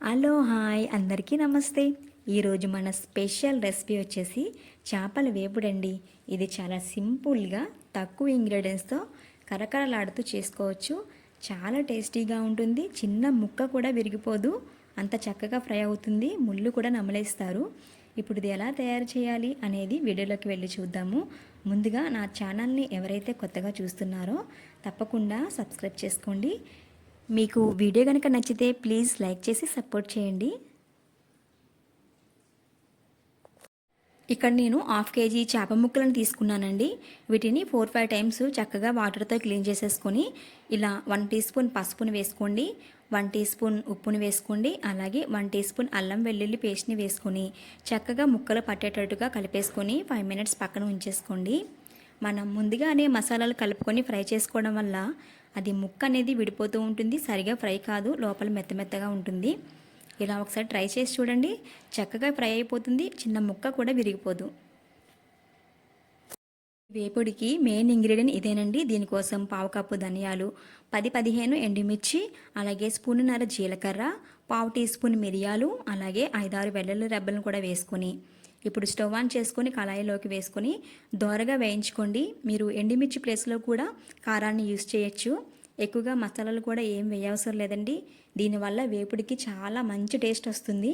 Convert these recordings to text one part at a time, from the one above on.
Hello hi అందరికీ నమస్తే. ఈరోజు మన స్పెషల్ రెసిపీ వచ్చేసి చేపల వేపుడండి. ఇది చాలా సింపుల్గా తక్కువ ఇంగ్రీడియంట్స్తో కరకరలాడుతూ చేసుకోవచ్చు. చాలా టేస్టీగా ఉంటుంది. చిన్న ముక్క కూడా విరిగిపోదు. అంత చక్కగా ఫ్రై అవుతుంది. ముళ్ళు కూడా నమలేస్తారు. ఇప్పుడు ఇది ఎలా తయారు చేయాలి అనేది వీడియోలోకి వెళ్ళి చూద్దాము. ముందుగా నా ఛానల్ని ఎవరైతే కొత్తగా చూస్తున్నారో తప్పకుండా సబ్స్క్రైబ్ చేసుకోండి. మీకు వీడియో కనుక నచ్చితే ప్లీజ్ లైక్ చేసి సపోర్ట్ చేయండి. ఇక్కడ నేను హాఫ్ కేజీ చేప ముక్కలను తీసుకున్నానండి. వీటిని ఫోర్ ఫైవ్ టైమ్స్ చక్కగా వాటర్తో క్లీన్ చేసేసుకొని ఇలా వన్ టీ స్పూన్ పసుపుని వేసుకోండి. వన్ టీ స్పూన్ ఉప్పుని వేసుకోండి. అలాగే వన్ టీ స్పూన్ అల్లం వెల్లుల్లి పేస్ట్ని వేసుకొని చక్కగా ముక్కలు పట్టేటట్టుగా కలిపేసుకొని ఫైవ్ మినిట్స్ పక్కన ఉంచేసుకోండి. మనం ముందుగానే మసాలాలు కలుపుకొని ఫ్రై చేసుకోవడం వల్ల అది ముక్క అనేది విడిపోతూ ఉంటుంది సరిగా ఫ్రై కాదు లోపల మెత్త మెత్తగా ఉంటుంది. ఇలా ఒకసారి ట్రై చేసి చూడండి. చక్కగా ఫ్రై అయిపోతుంది చిన్న ముక్క కూడా విరిగిపోదు. వేపుడికి మెయిన్ ఇంగ్రీడియంట్ ఇదేనండి. దీనికోసం పావు కప్పు ధనియాలు పది పదిహేను ఎండుమిర్చి అలాగే స్పూన్నర జీలకర్ర పావు టీ స్పూన్ మిరియాలు అలాగే ఐదారు వెల్లుల్లి రెబ్బలను కూడా వేసుకొని ఇప్పుడు స్టవ్ ఆన్ చేసుకొని కళాయిలోకి వేసుకొని దోరగా వేయించుకోండి. మీరు ఎండుమిర్చి ప్లేస్లో కూడా కారాన్ని యూస్ చేయొచ్చు. ఎక్కువగా మసాలాలు కూడా ఏం వేయవసరం లేదండి. దీనివల్ల వేపుడికి చాలా మంచి టేస్ట్ వస్తుంది.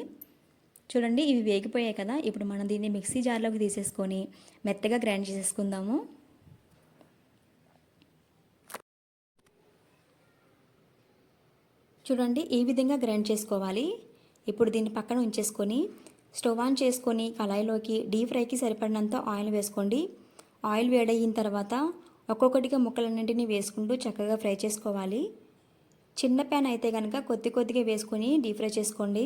చూడండి ఇవి వేగిపోయాయి కదా. ఇప్పుడు మనం దీన్ని మిక్సీ జార్లోకి తీసేసుకొని మెత్తగా గ్రైండ్ చేసేసుకుందాము. చూడండి ఈ విధంగా గ్రైండ్ చేసుకోవాలి. ఇప్పుడు దీన్ని పక్కన ఉంచేసుకొని స్టవ్ ఆన్ చేసుకొని కళాయిలోకి డీప్ ఫ్రైకి సరిపడినంత ఆయిల్ వేసుకోండి. ఆయిల్ వేడయిన తర్వాత ఒక్కొక్కటిగా ముక్కలన్నింటినీ వేసుకుంటూ చక్కగా ఫ్రై చేసుకోవాలి. చిన్న ప్యాన్ అయితే కనుక కొద్ది కొద్దిగా వేసుకొని డీప్ ఫ్రై చేసుకోండి.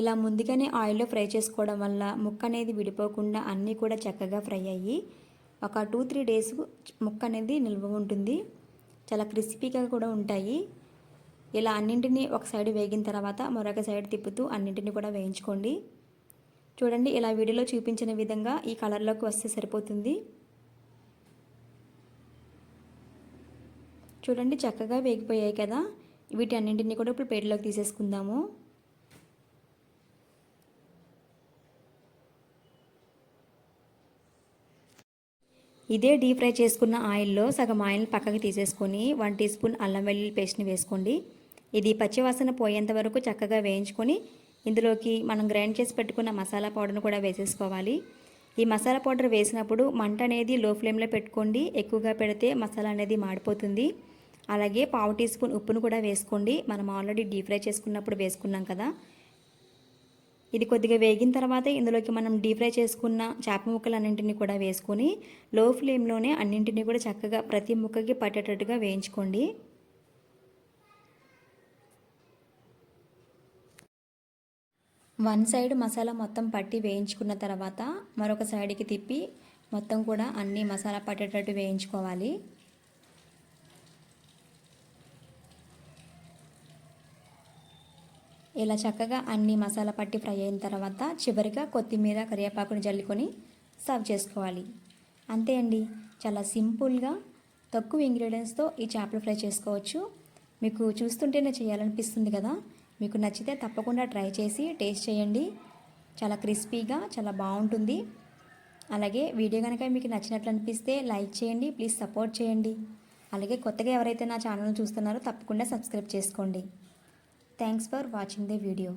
ఇలా ముందుగానే ఆయిల్లో ఫ్రై చేసుకోవడం వల్ల ముక్క అనేది విడిపోకుండా అన్నీ కూడా చక్కగా ఫ్రై అయ్యి ఒక టూ త్రీ డేస్ ముక్క అనేది నిల్వ ఉంటుంది. చాలా క్రిస్పీగా కూడా ఉంటాయి. ఇలా అన్నింటినీ ఒక సైడ్ వేగిన తర్వాత మరొక సైడ్ తిప్పుతూ అన్నింటినీ కూడా వేయించుకోండి. చూడండి ఇలా వీడియోలో చూపించిన విధంగా ఈ కలర్లోకి వస్తే సరిపోతుంది. చూడండి చక్కగా వేగిపోయాయి కదా. వీటి అన్నింటినీ కూడా ఇప్పుడు ప్లేట్లోకి తీసేసుకుందాము. ఇదే డీప్ ఫ్రై చేసుకున్న ఆయిల్లో సగం ఆయిల్ పక్కకి తీసేసుకొని వన్ టీ స్పూన్ అల్లం వెల్లుల్లి పేస్ట్ని వేసుకోండి. ఇది పచ్చివాసన పోయేంత వరకు చక్కగా వేయించుకొని ఇందులోకి మనం గ్రైండ్ చేసి పెట్టుకున్న మసాలా పౌడర్ను కూడా వేసేసుకోవాలి. ఈ మసాలా పౌడర్ వేసినప్పుడు మంట అనేది లో ఫ్లేమ్లో పెట్టుకోండి. ఎక్కువగా పెడితే మసాలా అనేది మాడిపోతుంది. అలాగే పావు టీ స్పూన్ ఉప్పును కూడా వేసుకోండి. మనం ఆల్రెడీ డీప్ ఫ్రై చేసుకున్నప్పుడు వేసుకున్నాం కదా. ఇది కొద్దిగా వేగిన తర్వాత ఇందులోకి మనం డీప్ ఫ్రై చేసుకున్న చేప ముక్కలు అన్నింటినీ కూడా వేసుకొని లో ఫ్లేమ్లోనే అన్నింటినీ కూడా చక్కగా ప్రతి ముక్కకి పట్టేటట్టుగా వేయించుకోండి. వన్ సైడ్ మసాలా మొత్తం పట్టి వేయించుకున్న తర్వాత మరొక సైడ్కి తిప్పి మొత్తం కూడా అన్ని మసాలా పట్టేటట్టు వేయించుకోవాలి. ఇలా చక్కగా అన్ని మసాలా పట్టి ఫ్రై అయిన తర్వాత చివరిగా కొత్తిమీర కరివేపాకుని జల్లుకొని సర్వ్ చేసుకోవాలి. అంతే అండి. చాలా సింపుల్గా తక్కువ ఇంగ్రీడియంట్స్తో ఈ చేపలు ఫ్రై చేసుకోవచ్చు. మీకు చూస్తుంటేనే చేయాలనిపిస్తుంది కదా? మీకు నచ్చితే తప్పకుండా ట్రై చేసి టేస్ట్ చేయండి. చాలా క్రిస్పీగా చాలా బాగుంటుంది. అలాగే వీడియో కనుక మీకు నచ్చినట్లు అనిపిస్తే లైక్ చేయండి ప్లీజ్ సపోర్ట్ చేయండి. అలాగే కొత్తగా ఎవరైతే నా ఛానల్ చూస్తున్నారో తప్పకుండా సబ్స్క్రైబ్ చేసుకోండి. Thanks for watching the video